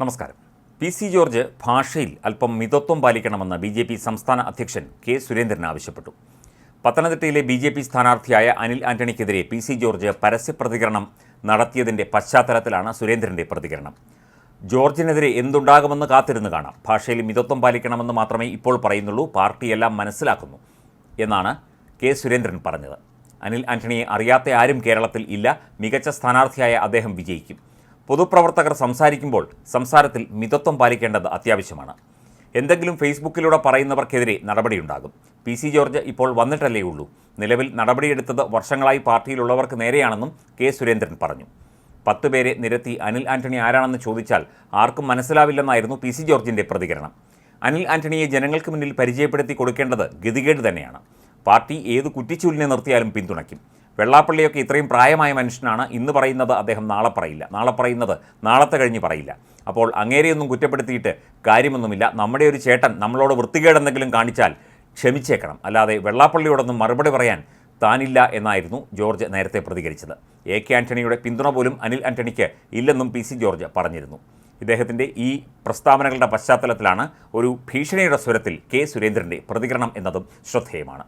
നമസ്കാരം. P C George ഭാഷയിൽ അല്പം മിതത്വം പാലിക്കണമെന്ന് ബി ജെ പി സംസ്ഥാന അധ്യക്ഷൻ കെ സുരേന്ദ്രൻ ആവശ്യപ്പെട്ടു. പത്തനംതിട്ടയിലെ ബി ജെ പി സ്ഥാനാർത്ഥിയായ അനിൽ ആന്റണിക്കെതിരെ പി സി ജോർജ് പരസ്യപ്രതികരണം നടത്തിയതിന്റെ പശ്ചാത്തലത്തിലാണ് സുരേന്ദ്രന്റെ പ്രതികരണം. ജോർജിനെതിരെ എന്തുണ്ടാകുമെന്ന് കാത്തിരുന്ന് കാണാം. ഭാഷയിൽ മിതത്വം പാലിക്കണമെന്ന് മാത്രമേ ഇപ്പോൾ പറയുന്നുള്ളൂ. പാർട്ടിയെല്ലാം മനസ്സിലാക്കുന്നു എന്നാണ് കെ സുരേന്ദ്രൻ പറഞ്ഞത്. അനിൽ ആന്റണിയെ അറിയാത്ത ആരും കേരളത്തിൽ ഇല്ല. മികച്ച സ്ഥാനാർത്ഥിയായ അദ്ദേഹം വിജയിക്കും. പൊതുപ്രവർത്തകർ സംസാരിക്കുമ്പോൾ സംസാരത്തിൽ മിതത്വം പാലിക്കേണ്ടത് അത്യാവശ്യമാണ്. എന്തെങ്കിലും ഫേസ്ബുക്കിലൂടെ പറയുന്നവർക്കെതിരെ നടപടിയുണ്ടാകും. പി സി ജോർജ് ഇപ്പോൾ വന്നിട്ടല്ലേ ഉള്ളൂ. നിലവിൽ നടപടിയെടുത്തത് വർഷങ്ങളായി പാർട്ടിയിലുള്ളവർക്ക് നേരെയാണെന്നും കെ സുരേന്ദ്രൻ പറഞ്ഞു. പത്ത് പേരെ നിരത്തി അനിൽ ആന്റണി ആരാണെന്ന് ചോദിച്ചാൽ ആർക്കും മനസ്സിലാവില്ലെന്നായിരുന്നു പി സി ജോർജിന്റെ പ്രതികരണം. അനിൽ ആന്റണിയെ ജനങ്ങൾക്ക് മുന്നിൽ പരിചയപ്പെടുത്തി കൊടുക്കേണ്ടത് ഗതികേട് തന്നെയാണ്. പാർട്ടി ഏത് കുറ്റിച്ചൂലിനെ നിർത്തിയാലും പിന്തുണയ്ക്കും. വെള്ളാപ്പള്ളിയൊക്കെ ഇത്രയും പ്രായമായ മനുഷ്യനാണ്. ഇന്ന് പറയുന്നത് അദ്ദേഹം നാളെ പറയില്ല. നാളെ പറയുന്നത് നാളത്തെ കഴിഞ്ഞ് പറയില്ല. അപ്പോൾ അങ്ങേരെയൊന്നും കുറ്റപ്പെടുത്തിയിട്ട് കാര്യമൊന്നുമില്ല. നമ്മുടെ ഒരു ചേട്ടൻ നമ്മളോട് വൃത്തികേടെന്തെങ്കിലും കാണിച്ചാൽ ക്ഷമിച്ചേക്കണം. അല്ലാതെ വെള്ളാപ്പള്ളിയോടൊന്നും മറുപടി പറയാൻ താനില്ല എന്നായിരുന്നു ജോർജ് നേരത്തെ പ്രതികരിച്ചത്. എ കെ ആന്റണിയുടെ പിന്തുണ പോലും അനിൽ ആന്റണിക്ക് ഇല്ലെന്നും പി സി ജോർജ് പറഞ്ഞിരുന്നു. ഇദ്ദേഹത്തിന്റെ ഈ പ്രസ്താവനകളുടെ പശ്ചാത്തലത്തിലാണ് ഒരു ഭീഷണിയുടെ സ്വരത്തിൽ കെ സുരേന്ദ്രന്റെ പ്രതികരണം എന്നതും ശ്രദ്ധേയമാണ്.